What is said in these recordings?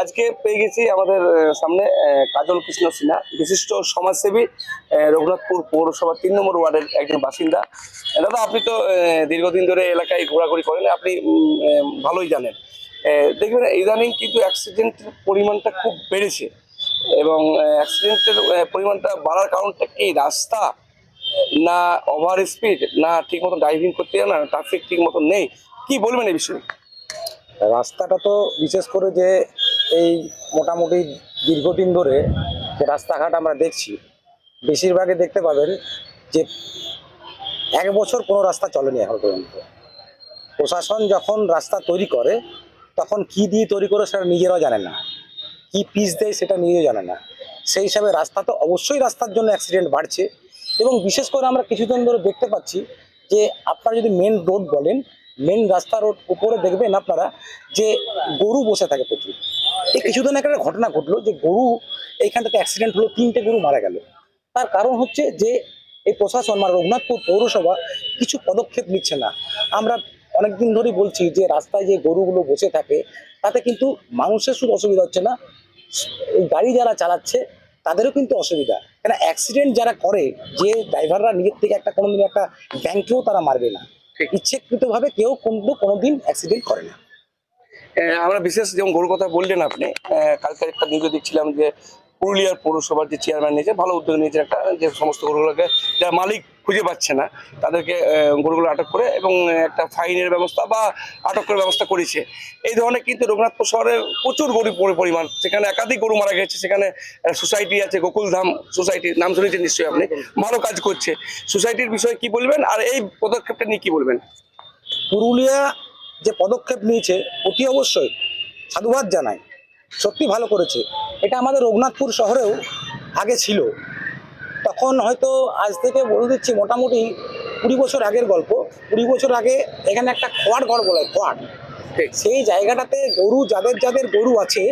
আজকে পেয়ে গেছি আমাদের সামনে কাজল কৃষ্ণ সিনহা, বিশিষ্ট সমাজসেবী রঘুনাথপুর পৌরসভা তিন নম্বর ওয়ার্ডের একজন বাসিন্দা। দাদা, আপনি তো দীর্ঘদিন ধরে এলাকায় ঘোরাঘুরি করেন, আপনি ভালোই জানেন। দেখবেন, ইদানিং কিন্তু অ্যাক্সিডেন্টের পরিমাণটা খুব বেড়েছে এবং অ্যাক্সিডেন্টের পরিমাণটা বাড়ার কারণটা কি? রাস্তা না ওভার স্পিড না ঠিক মতো ড্রাইভিং করতে না ট্রাফিক ঠিক মতো নেই। কি বলবেন এই বিষয়ে? রাস্তাটা তো বিশেষ করে যে এই মোটামুটি দীর্ঘদিন ধরে যে রাস্তাঘাট আমরা দেখছি বেশিরভাগে দেখতে পাবেন যে এক বছর কোনো রাস্তা চলেনি এখন পর্যন্ত। প্রশাসন যখন রাস্তা তৈরি করে, তখন কি দিয়ে তৈরি করে সেটা নিজেরাও জানে না। কি পিস দেয় সেটা নিজেও জানে না। সেই হিসাবে রাস্তা তো অবশ্যই রাস্তার জন্য অ্যাক্সিডেন্ট বাড়ছে এবং বিশেষ করে আমরা কিছুদিন ধরে দেখতে পাচ্ছি যে আপনারা যদি মেন রোড বলেন মেন রাস্তা রোড উপরে দেখবেন আপনারা যে গরু বসে থাকে প্রচুর। কিছুদিন আগে একটা ঘটনা ঘটলো যে গরু এইখান থেকে অ্যাক্সিডেন্ট হলো তিনটে গরু মারা গেল। তার কারণ হচ্ছে যে এই প্রশাসন মানে রঘুনাথপুর পৌরসভা কিছু পদক্ষেপ নিচ্ছে না। আমরা অনেকদিন ধরেই বলছি যে রাস্তায় যে গরুগুলো বসে থাকে তাতে কিন্তু মানুষের শুধু অসুবিধা হচ্ছে না। এই গাড়ি যারা চালাচ্ছে তাদেরও কিন্তু অসুবিধা। কেন অ্যাক্সিডেন্ট যারা করে যে ড্রাইভাররা নিজের থেকে একটা কোনোদিন একটা ব্যাংকেও তারা মারবে না। ইচ্ছেকৃতভাবে কেউ কিন্তু কোনোদিন অ্যাক্সিডেন্ট করে না। আমরা বিশেষ যেমন গরুর কথা বললেন আপনি আহ, কালকে একটা নিউজে দেখছিলাম যে পুরুলিয়ার পৌরসভার যে চেয়ারম্যান নিয়েছে ভালো উদ্যোগ নিয়েছে একটা যে সমস্ত গরুগুলোকে যারা মালিক খুঁজে পাচ্ছে না তাদেরকে গরুগুলো আটক করে এবং একটা ফাইনের ব্যবস্থা বা আটক করার ব্যবস্থা করেছে। এই ধরনের কিন্তু রঘুনাথপুর শহরে প্রচুর গরু পরিমাণ সেখানে একাধিক গরু মারা গেছে সেখানে সোসাইটি আছে গোকুলধাম সোসাইটি নাম শুনেছেন নিশ্চয়ই আপনি ভালো কাজ করছে। সোসাইটির বিষয়ে কি বলবেন আর এই পদক্ষেপটা নিয়ে কি বলবেন? পুরুলিয়া যে পদক্ষেপ নিয়েছে অতি অবশ্যই সাধুবাদ জানাই। সত্যি ভালো করেছে। এটা আমাদের রঘুনাথপুর শহরেও আগে ছিল। তখন হয়তো আজ থেকে বলে দিচ্ছি মোটামুটি কুড়ি বছর আগের গল্প। কুড়ি বছর আগে এখানে একটা খোয়ার ঘর বলে খোয়ার। সেই জায়গাটাতে গরু যাদের যাদের গরু আছে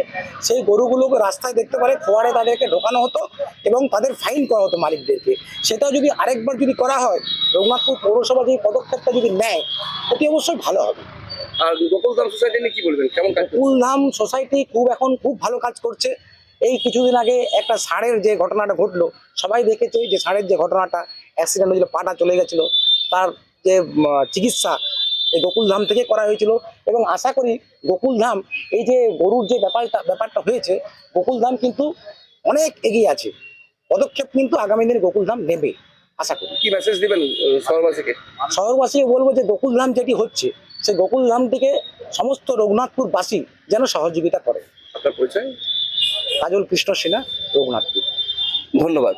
সেই গরুগুলোকে রাস্তায় দেখতে পারে খোয়ারে তাদেরকে ঢোকানো হতো এবং তাদের ফাইন করা হতো মালিকদেরকে। সেটাও যদি আরেকবার যদি করা হয় রঘুনাথপুর পৌরসভা যে পদক্ষেপটা যদি নেয় অতি অবশ্যই ভালো হবে। আর গোকুলধাম সোসাইটি নিয়ে কি বলবেন? কেমন কাজ করছে? কুলধাম সোসাইটি খুব এখন খুব ভালো কাজ করছে। এই কিছুদিন আগে একটা ষাঁড়ের যে ঘটনাটা ঘটলো সবাই দেখেছে যে ষাঁড়ের যে ঘটনাটা অ্যাক্সিডেন্ট হয়েছিল পাটা চলে গেছিল তার যে চিকিৎসা এই গোকুলধাম থেকে করা হয়েছিল এবং আশা করি গোকুলধাম এই যে গরুর যে ব্যাপারটা ব্যাপারটা হয়েছে গোকুলধাম কিন্তু অনেক এগিয়ে আছে। পদক্ষেপ কিন্তু আগামী দিনে গোকুলধাম নেবে আশা করি। কি মেসেজ দিবেন আহ, শহরবাসীকে বলব যে গোকুলধাম যেটি হচ্ছে সেই গোকুল ধামটিকে সমস্ত রঘুনাথপুরবাসী যেন সহযোগিতা করে। আপনার পরিচয়? কাজল কৃষ্ণ সিনহা রঘুনাথপুর। ধন্যবাদ।